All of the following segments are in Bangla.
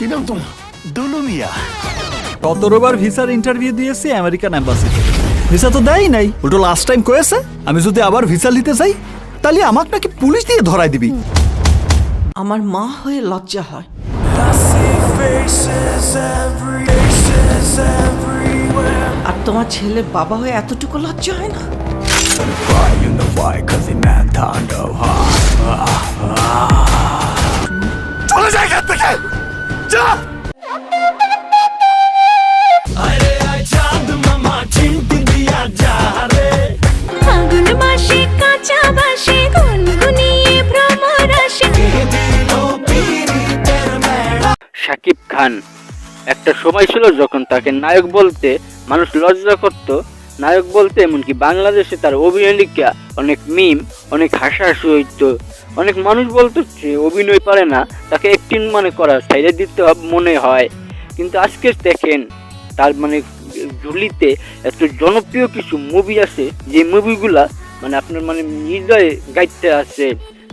কি নাম তোমার? দুলু মিয়া সতেরোবার ভিসার ইন্টারভিউ দিয়েছি আমেরিকান অ্যাম্বাসিতে ভিসা তো দেয় নাই। উল্টো লাস্ট টাইম কয়েছে? আমি যদি আবার ভিসা নিতে চাই তাহলে আমাকে নাকি পুলিশ দিয়ে ধরাই দিবি। আমার মা হয়ে লজ্জা হয়। আর তোমার ছেলে বাবা হয়ে এতটুকু লজ্জা হয় না? যা ফাগুন মাসে কাঁচা বাসে গুনগুনিয়ে ভ্রমর আসে। শাকিব খান একটা সময় ছিল যখন তাকে নায়ক বলতে মানুষ লজ্জা করত নায়ক বলতে এমনকি বাংলাদেশে তার অভিনয়িকা অনেক মিম, অনেক হাসাহাসি হইতো অনেক মানুষ বলতো যে অভিনয় পারে না, তাকে একটিন মানে করা সাইডে দিতে মনে হয়। কিন্তু আজকে দেখেন, তার মানে ঝুলিতে এত জনপ্রিয় কিছু মুভি আছে, যে মুভিগুলা মানে আপনার মানে হৃদয়ে গাইতে আছে।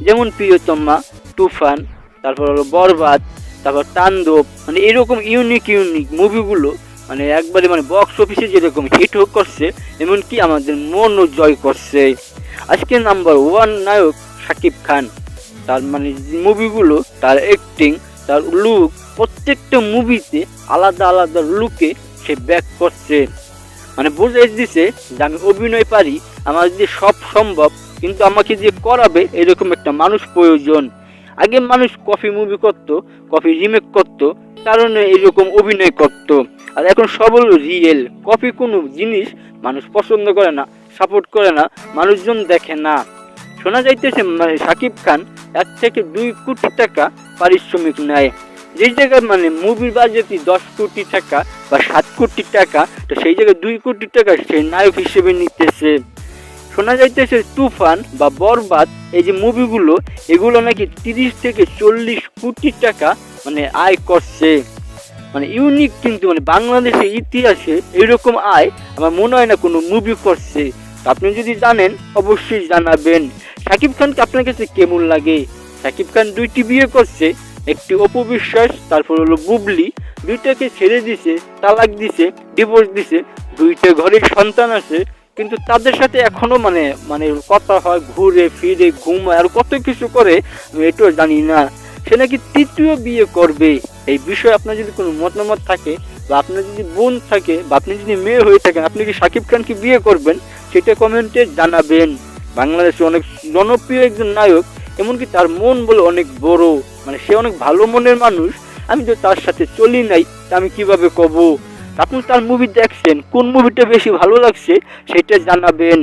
যেমন প্রিয়তমা, তুফান, তারপর হলো বরবাদ, তারপর তাণ্ডব মানে এরকম ইউনিক ইউনিক মুভিগুলো মানে একবারে মানে বক্স অফিসে যেরকম হিট হোক করছে, এমনকি আমাদের মনও জয় করছে। আজকে নাম্বার ওয়ান নায়ক শাকিব খান, তার মানে মুভিগুলো তার অ্যাক্টিং তার লুক প্রত্যেকটা মুভিতে আলাদা আলাদা লুকে সে ব্যাক করছে। মানে বুঝাই দিছে যে আমি অভিনয় পারি, আমার দিয়ে সব সম্ভব, কিন্তু আমাকে দিয়ে করাবে এরকম একটা মানুষ প্রয়োজন। আগে মানুষ কফি মুভি করতো কফি রিমেক করতো কারণে এরকম অভিনয় করতো। আর এখন সব হলো রিয়েল কপি কোনো জিনিস মানুষ পছন্দ করে না সাপোর্ট করে না, মানুষজন দেখে না। শোনা যাইতেছে সাকিব খান এক থেকে দুই কোটি টাকা পারিশ্রমিক নেয়। যেই জায়গায় মানে মুভির বাজেটই দশ কোটি টাকা বা সাত কোটি টাকা, তো সেই জায়গায় দুই কোটি টাকা সে নায়ক হিসেবে নিতেছে। শোনা যাইতেছে, তুফান বা বরবাদ, এই যে মুভিগুলো এগুলো নাকি তিরিশ থেকে চল্লিশ কোটি টাকা মানে আয় করছে। মানে ইউনিক কিন্তু মানে বাংলাদেশের ইতিহাসে এরকম আয় আমার মনে হয় না কোনো মুভি করছে। আপনি যদি জানেন, অবশ্যই জানাবেন। সাকিব খানকে আপনার কাছে কেমন লাগে? সাকিব খান দুইটি বিয়ে করছে, একটি অপবিশ্বাস তারপর হলো বুবলি। দুইটাকে ছেড়ে দিছে, তালাক দিছে ডিভোর্স দিছে। দুইটা ঘরের সন্তান আছে, কিন্তু তাদের সাথে এখনও মানে মানে কথা হয়, ঘুরে, ফিরে, ঘুমায়, আর কত কিছু করে, আমি এটাও জানি না। সে নাকি তৃতীয় বিয়ে করবে। এই বিষয়ে আপনার যদি কোনো মতামত থাকে বা আপনার যদি বোন থাকে বা আপনি যদি মেয়ে হয়ে থাকেন, আপনি কি সাকিব খানকে বিয়ে করবেন? সেটা কমেন্টে জানাবেন। বাংলাদেশে অনেক জনপ্রিয় একজন নায়ক, এমনকি তার মন বলে অনেক বড়। মানে সে অনেক ভালো মনের মানুষ। আমি তো তার সাথে চলি নাই, তা আমি কীভাবে কব? আপনি তার মুভি দেখছেন, কোন মুভিটা বেশি ভালো লাগছে সেটা জানাবেন।